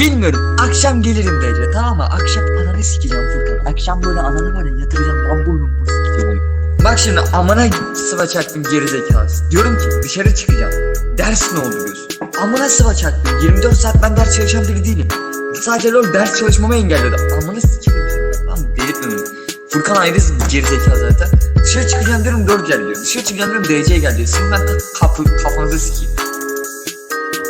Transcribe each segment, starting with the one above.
Bilmiyorum. Akşam gelirim Bedre tamam mı? Akşam ananı sikeceğim Furkan. Akşam böyle ananı var ya yatıracağım bambur bambur sikeceğim. Bak şimdi amına sıva çaktım gerizekalısı. Diyorum ki dışarı çıkacağım. Ders ne oldu diyorsun. Amına sıva çaktım. 24 saat ben ders çalışan biri değilim. Sadece LoL ders çalışmamı engelliyordu. Amına sikeyim Furkan ayrı gerizekalı zaten. Dışarı çıkacağım diyorum 4 gel diyor. Dışarı çıkacağım diyorum DC'ye gel diyor. Sizin ben kapı, kafanızı sikeyim.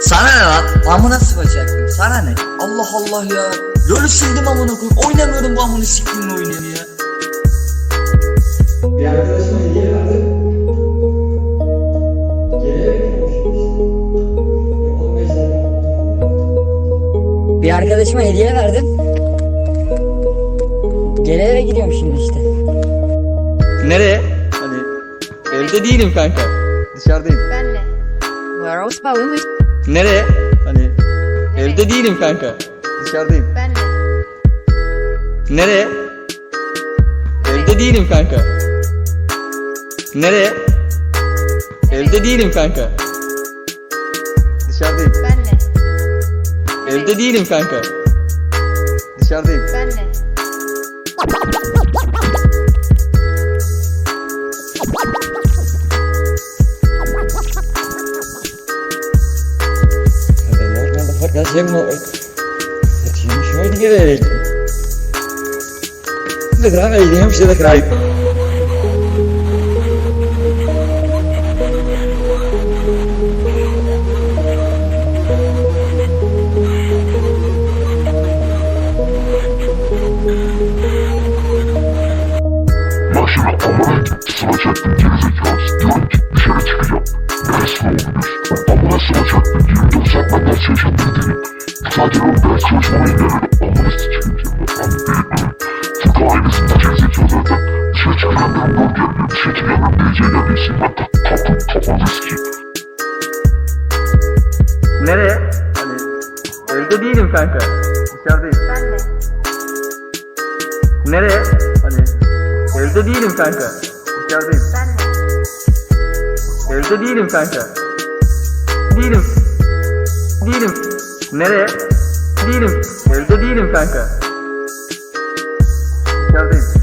Sana ne lan? Amına sıvacaktım. Sana ne? Allah Allah ya. LoL'ü sildim amına koyayım. Oynamıyorum bu amına siktiğimin oyununu ya. Bir arkadaşıma hediye verdim. Gelerek konuşmuş. 15 dakika. Bir arkadaşıma hediye verdim. Gele eve gidiyorum şimdi işte. Nereye? Hani evde değilim kanka. Dışarıdayım. Benle. Nereye? Hani evde değilim kanka. Dışarıdayım. Benle. Nereye? Evde değilim kanka. Nereye? Evde değilim kanka. Dışarıdayım. Benle. Evde değilim kanka. Dışarıdayım. Benle. Ya şimdi amına sıva çaktım gerizekalısı diyorum ki dışarı çıkacağım. Ders ne oldu diyorsun. Amına sıva çaktım 24 saat ben ders çalışan çalışmamı engelliyordu. Amına sikeyim mi? Furkan ailesinde gerizekalı zaten. Dışarı çıkacağım diyorum gör gel diyor. Dışarı çıkacağım diyorum DC'ye gel diyorsun. Ben kapı kafanızı sikeyim. Nereye? Hani evde değilim kanka. Dışarıdayım. Benle. Nereye? Hani evde değilim kanka. Dışarıdayım. Benle. Evde değilim kanka. Değilim. Değilim. Nereye? Değilim. Evde değilim kanka. Dışarıdayım.